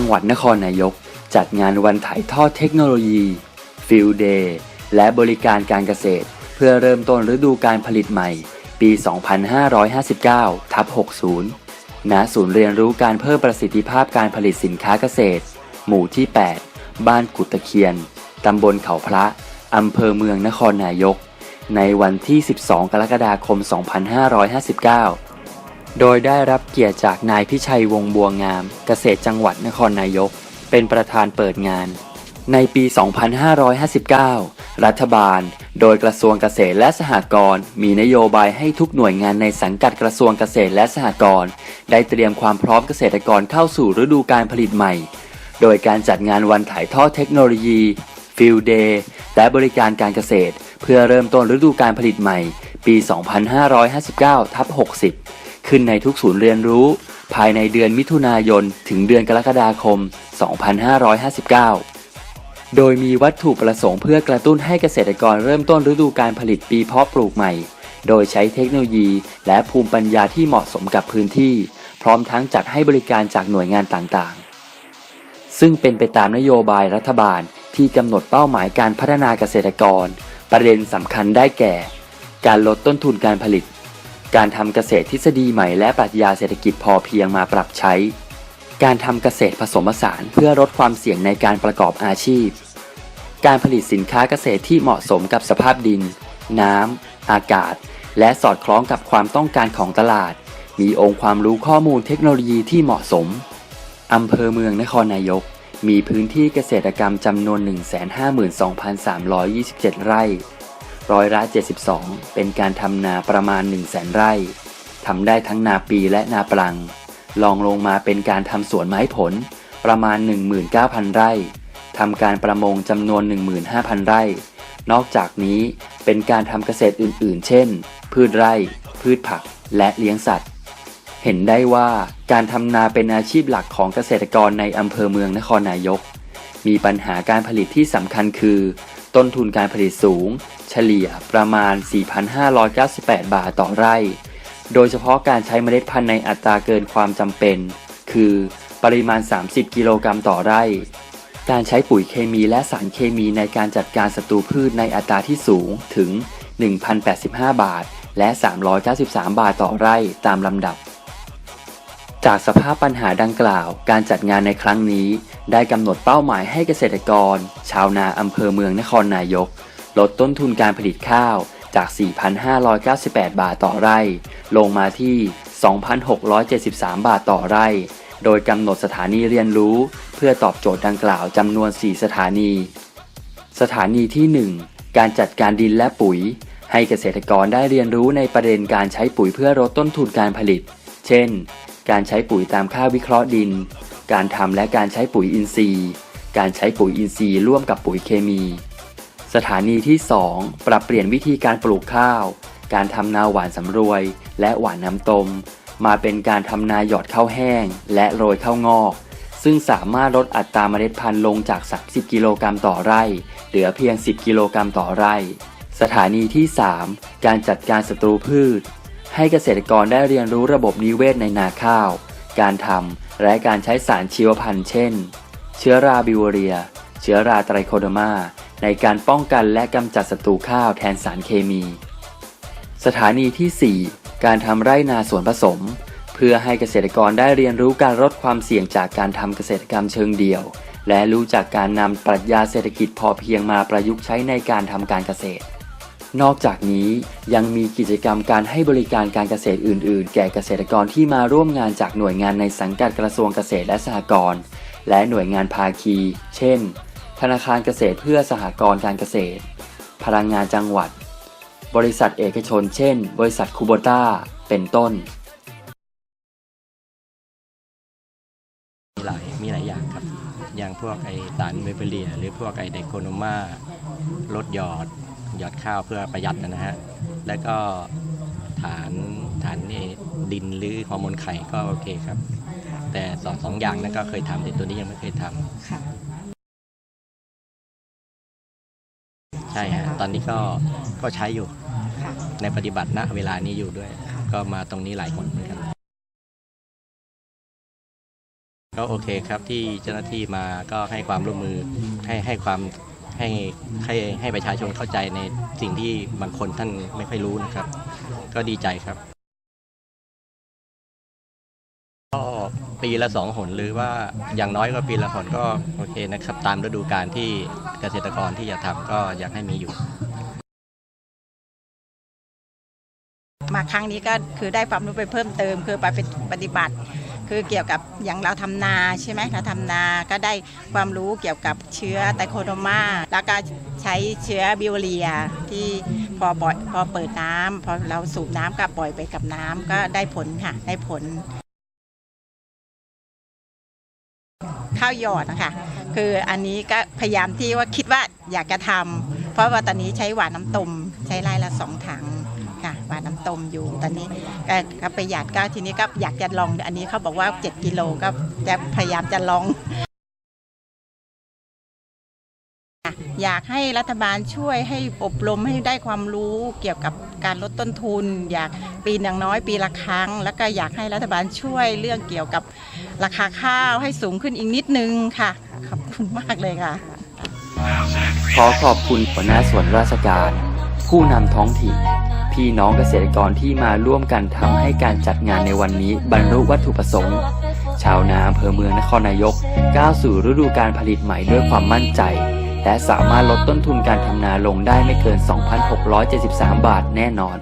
งหวัดนครนายก จัดงานวันถ่ายทอดเทคโนโลยี Field Day และบริการการเกษตร เพื่อเริ่มต้นฤดูการผลิตใหม่ ปี 2559ทับ60 ณ ศูนย์เรียนรู้การเพิ่มประสิทธิภาพการผลิตสินค้าเกษตร หมู่ที่ 8 บ้านกุตะเคียน ตำบลเขาพระ อำเภอเมืองนครนายก ในวันที่ 12 กรกฎาคม 2559 โดยได้รับเกียรติจากนายพิชัยวงบัวงาม เกษตรจังหวัดนครนายก เป็นประธานเปิดงาน ในปี 2559 รัฐบาล โดยกระทรวงเกษตรและสหกรณ์มีนโยบายให้ทุกหน่วยงานในสังกัดกระทรวงเกษตรและสหกรณ์ได้เตรียมความพร้อมเกษตรกรเข้าสู่ฤดูการผลิตใหม่ โดยการจัดงานวันถ่ายทอดเทคโนโลยี Field Day และบริการการเกษตร เพื่อเริ่มต้นฤดูการผลิตใหม่ ปี 2559ทับ60 ขึ้นในทุกศูนย์เรียนรู้ ภายในเดือนมิถุนายน ถึงเดือนกรกฎาคม 2559โดยมีวัตถุประสงค์เพื่อกระตุ้นให้เกษตรกรเริ่มต้นฤดูการผลิตปีเพาะปลูกใหม่ โดยใช้เทคโนโลยีและภูมิปัญญาที่เหมาะสมกับพื้นที่ พร้อมทั้งจัดให้บริการจากหน่วยงานต่างๆ ซึ่งเป็นไปตามนโยบายรัฐบาลที่กำหนดเป้าหมายการพัฒนาเกษตรกร ประเด็นสำคัญได้แก่ การลดต้นทุนการผลิต การทำเกษตรทฤษฎีใหม่และปรัชญาเศรษฐกิจพอเพียงมาปรับใช้ การทำเกษตรผสมผสานเพื่อลดความเสี่ยงในการประกอบอาชีพ การผลิตสินค้าเกษตรที่เหมาะสมกับสภาพดิน น้ำ อากาศ และสอดคล้องกับความต้องการของตลาด มีองค์ความรู้ข้อมูลเทคโนโลยีที่เหมาะสมอำเภอเมืองนครนายก มีพื้นที่เกษตรกรรมจำนวน 152,327 ไร่ ร้อยละ72 เป็นการทำนาประมาณ 100,000 ไร่ทำได้ทั้งนาปีและนาปลัง ลองลงมาเป็นการทำสวนไม้ผลประมาณ 19,000 ไร่ทำการประมงจำนวน 15,000 ไร่ นอกจากนี้เป็นการทำเกษตรอื่นๆ เช่น พืชไร่ พืชผัก และเลี้ยงสัตว์ เห็นได้ว่าการทำนาเป็นอาชีพหลักของเกษตรกรในอำเภอเมืองนครนายก มีปัญหาการผลิตที่สำคัญคือ ต้นทุนการผลิตสูง เฉลี่ยประมาณ 4,598 บาทต่อไร่ โดยเฉพาะการใช้เมล็ดพันธุ์ในอัตราเกินความจำเป็น คือปริมาณ 30 กิโลกรัมต่อไร่ การใช้ปุ๋ยเคมีและสารเคมีในการจัดการศัตรูพืชในอัตราที่สูงถึง 1,085 บาท และ 393 บาทต่อไร่ตามลำดับ จากสภาพปัญหาดังกล่าว การจัดงานในครั้งนี้ ได้กำหนดเป้าหมายให้เกษตรกร ชาวนาอำเภอเมืองนครนายก ลดต้นทุนการผลิตข้าวจาก 4,598 บาทต่อไร่ ลงมาที่ 2,673 บาทต่อไร่ โดยกำหนดสถานีเรียนรู้ เพื่อตอบโจทย์ดังกล่าวจำนวน 4 สถานี สถานีที่ 1 การจัดการดินและปุ๋ย ให้เกษตรกรได้เรียนรู้ในประเด็นการใช้ปุ๋ยเพื่อลดต้นทุนการผลิต เช่น การใช้ปุ๋ยตามค่าวิเคราะห์ดิน การทำและการใช้ปุ๋ยอินทรีย์ การใช้ปุ๋ยอินทรีย์ร่วมกับปุ๋ยเคมี สถานีที่ 2 ปรับเปลี่ยนวิธีการปลูกข้าว การทำนาหวานสำรวย และหวานน้ำตม มาเป็นการทำนาหยอดข้าวแห้ง และโรยข้าวงอก ซึ่งสามารถลดอัตราเมล็ดพันธุ์ลงจาก 30 กิโลกรัมต่อไร่ เหลือเพียง 10 กิโลกรัมต่อไร่ สถานีที่ 3 การจัดการศัตรูพืช ให้เกษตรกรได้เรียนรู้ระบบนิเวศในนาข้าว การทำและการใช้สารชีวพันธุ์เช่น เชื้อราบิวเรีย เชื้อราไตรโคเดมา ในการป้องกันและกำจัดศัตรูข้าวแทนสารเคมี สถานีที่ 4 การทำไร่นาสวนผสม เพื่อให้เกษตรกรได้เรียนรู้การลดความเสี่ยงจากการทำเกษตรกรรมเชิงเดี่ยว และรู้จักการนำปรัชญาเศรษฐกิจพอเพียงมาประยุกต์ใช้ในการทำการเกษตร นอกจากนี้ยังมีกิจกรรมการให้บริการการเกษตรอื่น ๆ แก่เกษตรกรที่มาร่วมงานจากหน่วยงานในสังกัดกระทรวงเกษตรและสหกรณ์และหน่วยงานภาคี เช่น ธนาคารเกษตรเพื่อสหกรณ์การเกษตร พลังงานจังหวัด บริษัทเอกชน เช่น บริษัทคูโบต้า เป็นต้น มีหลายมีหลายอย่างครับ อย่างพวกไอสารเวเบเรีย หรือพวกไอไดโคโนมาลดหยอด หยอดข้าวเพื่อประหยัดนะฮะ แล้วก็ฐานฐานนี่ดินหรือฮอร์โมนไข่ก็โอเคครับ แต่สองสองอย่างนั้นก็เคยทำแต่ตัวนี้ยังไม่เคยทำ ค่ะ ใช่ฮะตอนนี้ก็ก็ใช้อยู่ค่ะในปฏิบัติณเวลานี้อยู่ด้วย ก็มาตรงนี้หลายคนเหมือนกันกก็โอเคครับที่เจ้าหน้าที่มาก็ให้ความร่วมมือให้ให้ความให้ให้ให้ประชาชนเข้าใจในสิ่งที่บางคนท่านไม่ค่อยรู้นะครับ ก็ดีใจครับก็ ปีละสองหนหรือว่าอย่างน้อยก็ปีละหนก็โอเคนะครับ ตามฤดูกาลที่เกษตรกรที่จะทำก็อยากให้มีอยู่ มาครั้งนี้ก็คือได้ความรู้ไปเพิ่มเติม คือไปปฏิบัติ คือเกี่ยวกับอย่างเราทำนาใช่ไหมเราทำนาก็ได้ความรู้เกี่ยวกับเชื้อไตโคโดมาแล้วก็ใช้เชื้อบิวเรียที่พอปล่อยพอเปิดน้ำพอเราสูบน้ำกับปล่อยไปกับน้ำก็ได้ผลค่ะได้ผล ข้าวหยอดนะคะคืออันนี้ก็พยายามที่ว่าคิดว่าอยากจะทำเพราะว่าตอนนี้ใช้หวานน้ำต้มใช้ไร่ละสองถังค่ะหวานน้ำต้มอยู่ตอนนี้ก็ประหยัดก็ทีนี้ก็อยากจะลอง อันนี้เขาบอกว่า 7 กิโลก็จะพยายามจะลอง อยากให้รัฐบาลช่วยให้อบรมให้ได้ความรู้เกี่ยวกับการลดต้นทุน อยากปีอย่างน้อยปีละครั้ง แล้วก็อยากให้รัฐบาลช่วยเรื่องเกี่ยวกับราคาข้าวให้สูงขึ้นอีกนิดนึงค่ะขอบคุณมากเลยค่ะ ขอขอบคุณหัวหน้าส่วนราชการ ผู้นำท้องถิ่น พี่น้องเกษตรกรที่มาร่วมกันทำให้การจัดงานในวันนี้บรรลุวัตถุประสงค์ ชาวนาอำเภอเมืองนครนายกก้าวสู่ฤดูการผลิตใหม่ด้วยความมั่นใจ และสามารถลดต้นทุนการทำนาลงได้ไม่เกิน 2,673 บาทแน่นอน